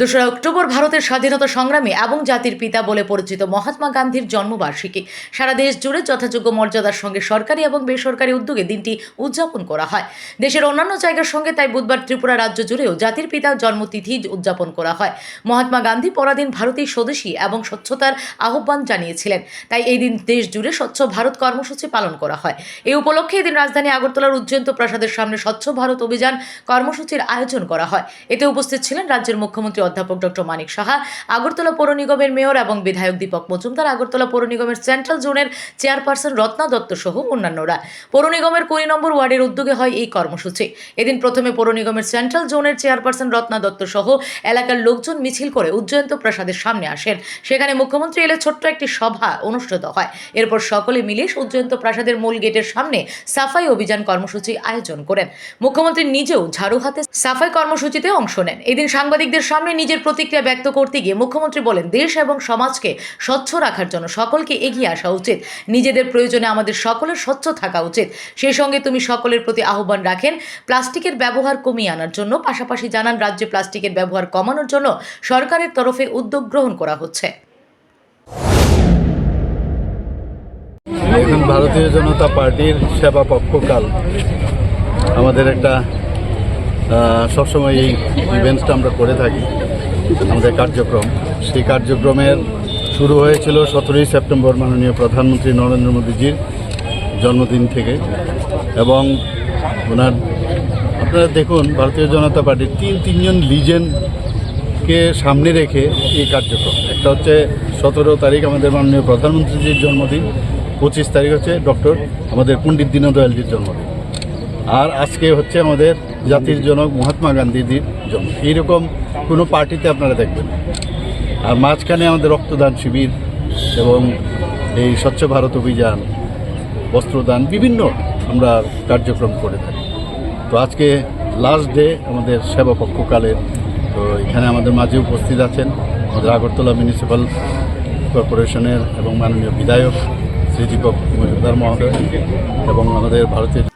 দোসরা অক্টোবর ভারতের স্বাধীনতা সংগ্রামী এবং জাতির পিতা বলে পরিচিত মহাত্মা গান্ধীর জন্মবার্ষিকী। সারা দেশ জুড়ে যথাযোগ্য মর্যাদার সঙ্গে সরকারি এবং বেসরকারি উদ্যোগে দিনটি উদযাপন করা হয়। দেশের অন্যান্য জায়গার সঙ্গে তাই বুধবার ত্রিপুরা রাজ্য জুড়েও জাতির পিতা জন্মতিথি উদযাপন করা হয়। মহাত্মা গান্ধী পরাধীন ভারতের স্বদেশী এবং স্বচ্ছতার আহ্বান জানিয়েছিলেন। তাই এই দিন দেশ জুড়ে স্বচ্ছ ভারত কর্মসূচি পালন করা হয়। এই উপলক্ষে এদিন রাজধানী আগরতলার উজ্জয়ন্ত প্রাসাদের সামনে স্বচ্ছ ভারত অভিযান কর্মসূচির আয়োজন করা হয়। এতে উপস্থিত ছিলেন রাজ্যের মুখ্যমন্ত্রী অধ্যাপক ডক্টর মানিক সাহা, আগরতলা পৌর নিগমের মেয়র এবং বিধায়ক দীপক মজুমদার, আগরতলা পৌর নিগমের সেন্ট্রাল জোনের চেয়ারপারসন রত্না দত্ত সহ অন্যান্যরা। পৌর নিগমের কুড়ি নম্বর ওয়ার্ডের উদ্যোগে হয় এই কর্মসূচি। এদিন প্রথমে পৌর নিগমের সেন্ট্রাল জোনের চেয়ারপারসন রত্না দত্ত সহ এলাকার লোকজন মিছিল করে উজ্জয়ন্ত প্রাসাদের সামনে আসেন। সেখানে মুখ্যমন্ত্রী এলে ছোট্ট একটি সভা অনুষ্ঠিত হয়। এরপর সকলে মিলে উজ্জয়ন্ত প্রাসাদের মূল গেটের সামনে সাফাই অভিযান কর্মসূচি আয়োজন করেন। মুখ্যমন্ত্রী নিজেও ঝাড়ু হাতে সাফাই কর্মসূচিতে অংশ নেন। এদিন সাংবাদিকদের সামনে নিজের প্রতিক্রিয়া ব্যক্ত করতে গিয়ে মুখ্যমন্ত্রী বলেন, দেশ এবং সমাজকে স্বচ্ছ রাখার জন্য সকলকে এগিয়ে আসা উচিত। নিজেদের প্রয়োজনে আমাদের সকলের স্বচ্ছ থাকা উচিত। সেই সঙ্গে তুমি সকলের প্রতি আহ্বান রাখেন, প্লাস্টিকের ব্যবহার কমিয়ে আনার জন্য। পাশাপাশি জানান, রাজ্যে প্লাস্টিকের ব্যবহার কমানোর জন্য সরকারের তরফে উদ্যোগ গ্রহণ করা হচ্ছে। ভারতীয় জনতা পার্টির সেবা পক্ষকাল। আমাদের একটা সবসময় এই ইভেন্টসটা আমরা করে থাকি। আমাদের কার্যক্রম। সেই কার্যক্রমের শুরু হয়েছিল সতেরোই সেপ্টেম্বর মাননীয় প্রধানমন্ত্রী নরেন্দ্র মোদীজির জন্মদিন থেকে। এবং ওনার, আপনারা দেখুন, ভারতীয় জনতা পার্টির তিন, তিনজন লিজেন্ডকে সামনে রেখে এই কার্যক্রম। একটা হচ্ছে সতেরো তারিখ আমাদের মাননীয় প্রধানমন্ত্রীজির জন্মদিন, পঁচিশ তারিখ হচ্ছে ডক্টর আমাদের পণ্ডিত দীনদয়ালজির জন্মদিন। আর আজকে হচ্ছে আমাদের জাতির জনক মহাত্মা গান্ধীজির জন্ম। এইরকম কোনো পার্টিতে আপনারা দেখবেন আর মাঝখানে আমাদের রক্তদান শিবির এবং এই স্বচ্ছ ভারত অভিযান, বস্ত্রদান বিভিন্ন আমরা কার্যক্রম করে থাকি। তো আজকে লাস্ট ডে আমাদের সেবা পক্ষকালের তো এখানে আমাদের মাঝে উপস্থিত আছেন আমাদের আগরতলা মিউনিসিপ্যাল কর্পোরেশনের এবং মাননীয় বিধায়ক শ্রী দীপক মজুমদার মহোদয় এবং আমাদের ভারতের